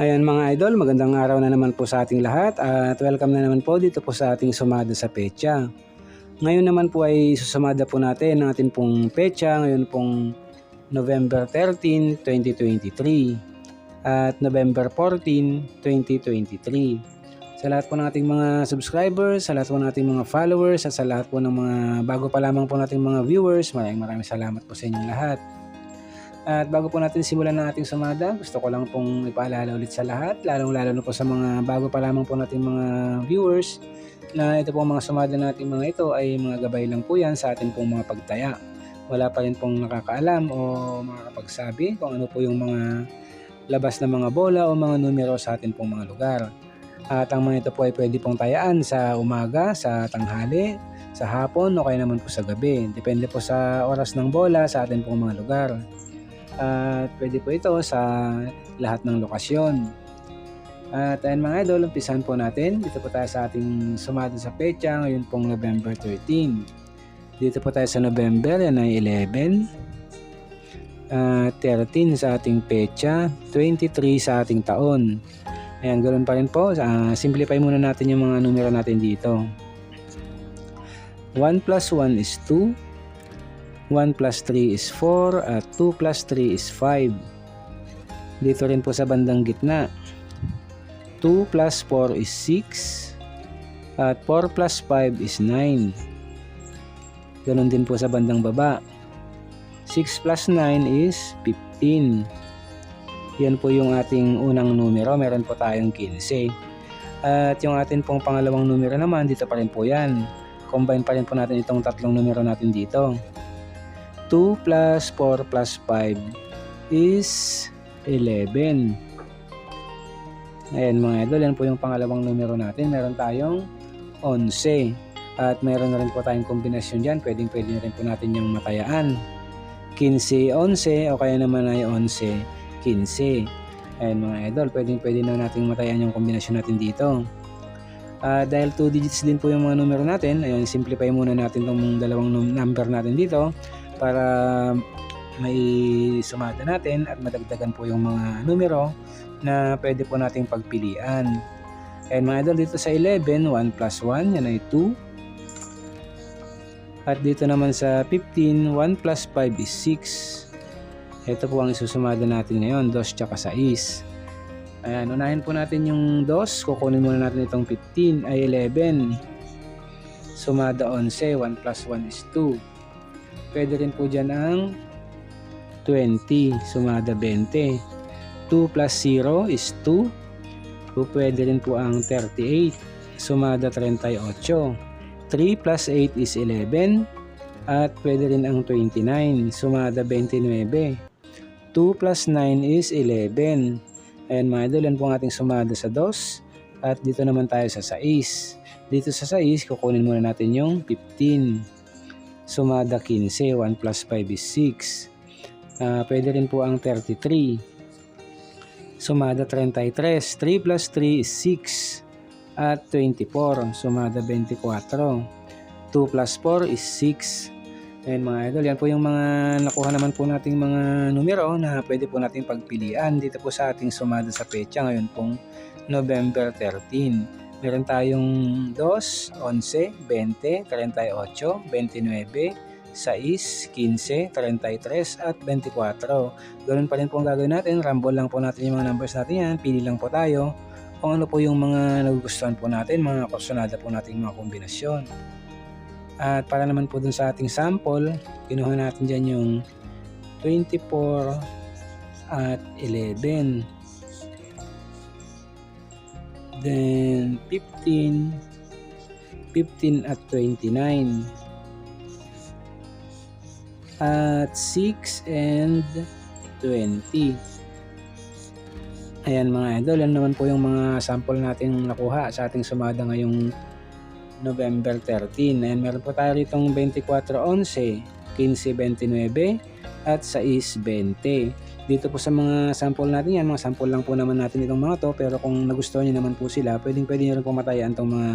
Ayan mga idol, magandang araw na naman po sa ating lahat at welcome na naman po dito po sa ating sumada sa pecha. Ngayon naman po ay susumada po natin ang ating pong pecha ngayon pong November 13, 2023 at November 14, 2023. Sa lahat po ng ating mga subscribers, sa lahat po ng ating mga followers at sa lahat po ng mga bago pa lamang po nating mga viewers, maraming maraming salamat po sa inyong lahat. At bago po natin simulan ng ating sumada, gusto ko lang pong ipaalala ulit sa lahat, lalong-lalo na po sa mga bago pa lamang po nating mga viewers, na ito pong mga sumada natin mga ito ay mga gabay lang po yan sa ating pong mga pagtaya. Wala pa rin pong nakakaalam o makakapagsabi kung ano po yung mga labas na mga bola o mga numero sa ating pong mga lugar. At ang mga ito po ay pwede pong tayaan sa umaga, sa tanghali, sa hapon o kaya naman po sa gabi. Depende po sa oras ng bola sa ating pong mga lugar. At pwede po ito sa lahat ng lokasyon. At ayan mga idol, umpisan po natin. Dito po tayo sa ating sumada sa pecha ngayon pong November 13. Dito po tayo sa November, yan ay 11. At 13 sa ating pecha, 23 sa ating taon. Ayan, ganoon pa rin po. Uh, simplify muna natin yung mga numero natin dito. 1 plus 1 is 2. 1 plus 3 is 4 at 2 plus 3 is 5. Dito rin po sa bandang gitna. 2 plus 4 is 6 at 4 plus 5 is 9. Ganon din po sa bandang baba. 6 plus 9 is 15. Yan po yung ating unang numero. Meron po tayong 15. At yung ating pong pangalawang numero naman, dito pa rin po yan. Combine pa rin po natin itong tatlong numero natin dito. 2 plus 4 plus 5 is 11. Ayan mga idol, yan po yung pangalawang numero natin. Meron tayong 11. At meron na rin po tayong kombinasyon dyan. Pwedeng pwede na rin po natin yung matayaan. 15, 11 o kaya naman ay 11, 15. Ayan mga idol, pwedeng pwede na natin matayaan yung kombinasyon natin dito. Uh, dahil 2 digits din po yung mga numero natin, ayun, simplify muna natin itong dalawang number natin dito para may sumada natin at madagdagan po yung mga numero na pwede po nating pagpilian. And mga idol, dito sa 11, 1 plus 1, yan ay 2. At dito naman sa 15, 1 plus 5 is 6. Ito po ang isusumada natin ngayon, 2 tsaka 6. Ayan, unahin po natin yung 2. Kukunin muna natin itong 15 ay 11. Sumada 11, 1 plus 1 is 2. Pwede rin po dyan ang 20, sumada 20. 2 plus 0 is 2. Po pwede rin po ang 38, sumada 38. 3 plus 8 is 11. At pwede rin ang 29, sumada 29. 2 plus 9 is 11. Ayan mga idol, yan po ang ating sumada sa 2. At dito naman tayo sa 6. Dito sa 6, kukunin muna natin yung 15 sumada 15, 1 plus 5 is 6. Uh, pwede rin po ang 33. Sumada 33, 3 plus 3 is 6. At 24, sumada 24. 2 plus 4 is 6. Ayan mga idol, yan po yung mga nakuha naman po nating mga numero na pwede po nating pagpilian dito po sa ating sumada sa pecha ngayon pong November 13. Meron tayong 2, 11, 20, 38, 29, 6, 15, 33 at 24. Ganoon pa rin po ang gagawin natin. Rumble lang po natin yung mga numbers natin yan. Pili lang po tayo kung ano po yung mga nagugustuhan po natin, mga kursunada po natin mga kombinasyon. At para naman po dun sa ating sample, kinuha natin dyan yung 24 at 11. Then 15, 15 at 29. At 6 and 20. Ayan mga idol, yan naman po yung mga sample natin nakuha sa ating sumada ngayong November 13. Ayan, meron po tayo ritong 24.11, 15.29 at 6.20. Dito po sa mga sample natin yan, mga sample lang po naman natin itong mga to pero kung nagustuhan nyo naman po sila, pwedeng pwede nyo rin pumatayan itong mga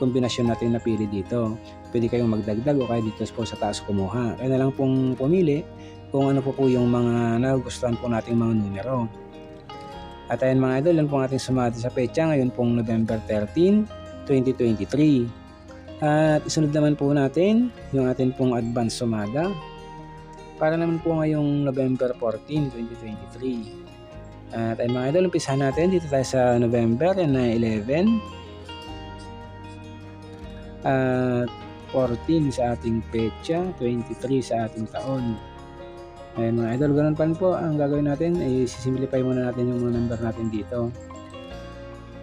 kombinasyon natin na pili dito. Pwede kayong magdagdag o kaya dito po sa taas kumuha. Kaya na lang pong pumili kung ano po po yung mga nagustuhan po nating mga numero. At ayan mga idol, yan po ating sumada sa pecha ngayon pong November 13, 2023. At isunod naman po natin yung ating pong advance sumada para naman po ngayong November 14, 2023. At ay mga idol, umpisahan natin dito tayo sa November yan na 11. At 14 sa ating pecha, 23 sa ating taon. Ayan mga idol, ganun pa po ang gagawin natin ay sisimplify muna natin yung mga number natin dito.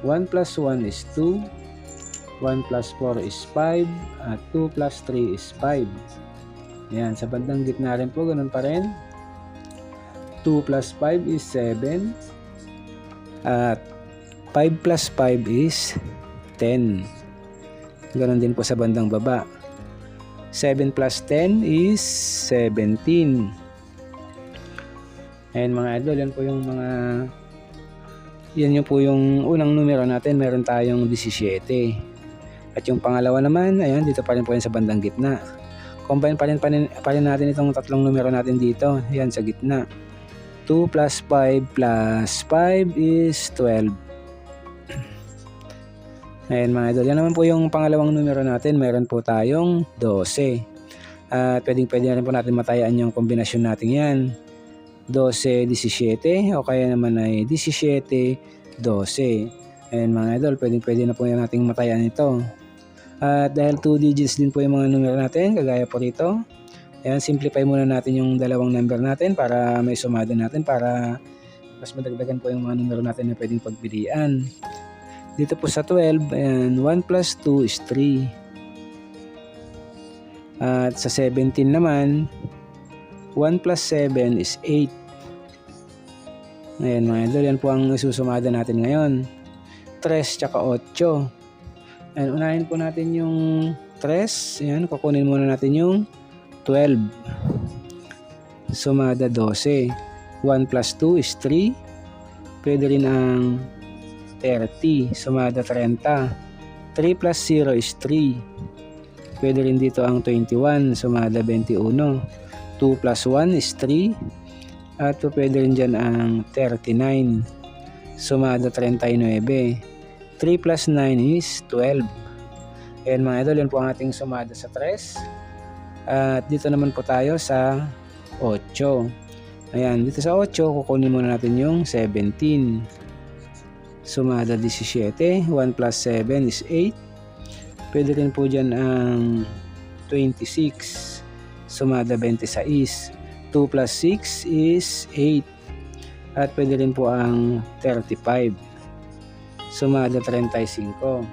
1 plus 1 is 2, 1 plus 4 is 5, at 2 plus 3 is 5. Ayan, sa bandang gitna rin po, ganun pa rin. 2 plus 5 is 7, at 5 plus 5 is 10. Ganon din po sa bandang baba. 7 plus 10 is 17. Ayan mga idol, yan po yung mga yan yung po yung unang numero natin, meron tayong 17. At yung pangalawa naman, ayan, dito pa rin po yan sa bandang gitna. Combine pa rin, pa rin, pa rin natin itong tatlong numero natin dito, yan sa gitna. 2 plus 5 plus 5 is 12. Ayan mga idol, yan naman po yung pangalawang numero natin, meron po tayong 12. At pwedeng pwede na rin po natin matayaan yung kombinasyon natin yan. 12, 17 o kaya naman ay 17, 12. Ayan mga idol, pwedeng pwede na po yan nating matayan ito. At dahil 2 digits din po yung mga numero natin, kagaya po rito. Ayan, simplify muna natin yung dalawang number natin para may sumada natin para mas madagdagan po yung mga numero natin na pwedeng pagpilian. Dito po sa 12, ayan, 1 plus 2 is 3. At sa 17 naman, 1 plus 7 is 8. Ayan mga idol, yan po ang isusumada natin ngayon. 3 tsaka 8. Ayan, unahin po natin yung 3. Ayan, kukunin muna natin yung 12. Sumada 12. 1 plus 2 is 3. Pwede rin ang 30. Sumada 30. 3 plus 0 is 3. Pwede rin dito ang 21. Sumada 21. 2 plus 1 is 3 at pwede rin dyan ang 39 sumada 39 3 plus 9 is 12 ayan mga idol yun po ang ating sumada sa 3 at dito naman po tayo sa 8 ayan dito sa 8 kukunin muna natin yung 17 sumada 17 1 plus 7 is 8 pwede rin po dyan ang 26 sumada 26. 2 plus 6 is 8. At pwede rin po ang 35. Sumada 35.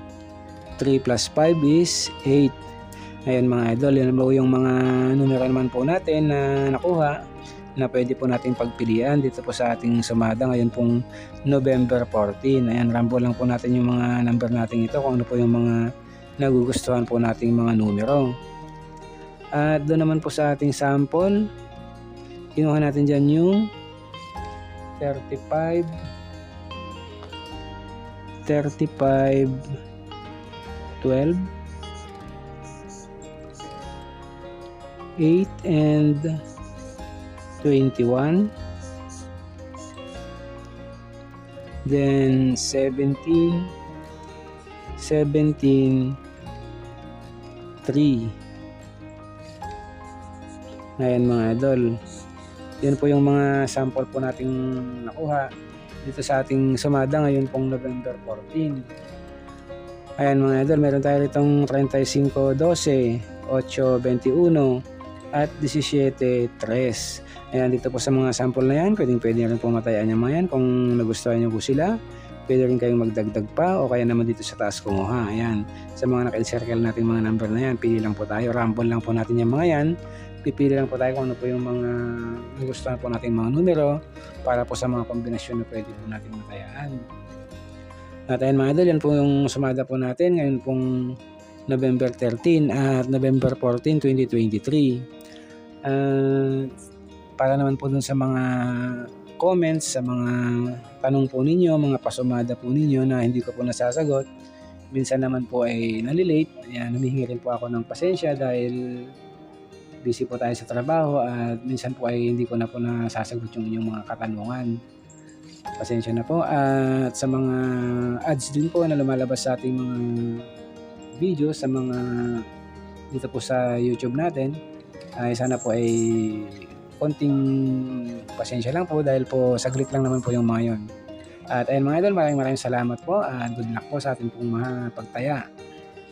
3 plus 5 is 8. Ayan mga idol, yan po yung mga numero naman po natin na nakuha na pwede po nating pagpilian dito po sa ating sumada ngayon pong November 14. Ayan, rambo lang po natin yung mga number natin ito kung ano po yung mga nagugustuhan po nating mga numero. At doon naman po sa ating sample, kinuha natin dyan yung 35 35 12 8 and 21 then 17 17 3 Ayan mga idol. Yan po yung mga sample po nating nakuha dito sa ating sumada ngayon pong November 14. Ayan mga idol, meron tayo itong 35-12, 8-21 at 17-3. Ayan dito po sa mga sample na yan, pwedeng pwede rin po matayaan yung mga yan kung nagustuhan nyo po sila. Pwede rin kayong magdagdag pa o kaya naman dito sa taas kumuha. Ayan, sa mga naka-encircle natin mga number na yan, pili lang po tayo, ramble lang po natin yung mga yan pipili lang po tayo kung ano po yung mga nagustuhan po nating mga numero para po sa mga kombinasyon na pwede po natin matayaan. At ayun mga idol, yan po yung sumada po natin ngayon pong November 13 at November 14, 2023. Uh, para naman po dun sa mga comments, sa mga tanong po ninyo, mga pasumada po ninyo na hindi ko po nasasagot, minsan naman po ay nalilate. Ayan, humihingi rin po ako ng pasensya dahil busy po tayo sa trabaho at minsan po ay hindi ko na po nasasagot yung inyong mga katanungan. Pasensya na po. At sa mga ads din po na lumalabas sa ating mga video sa mga dito po sa YouTube natin ay sana po ay konting pasensya lang po dahil po saglit lang naman po yung mga yon. At ayun mga idol, maraming maraming salamat po at good luck po sa ating pong mga pagtaya.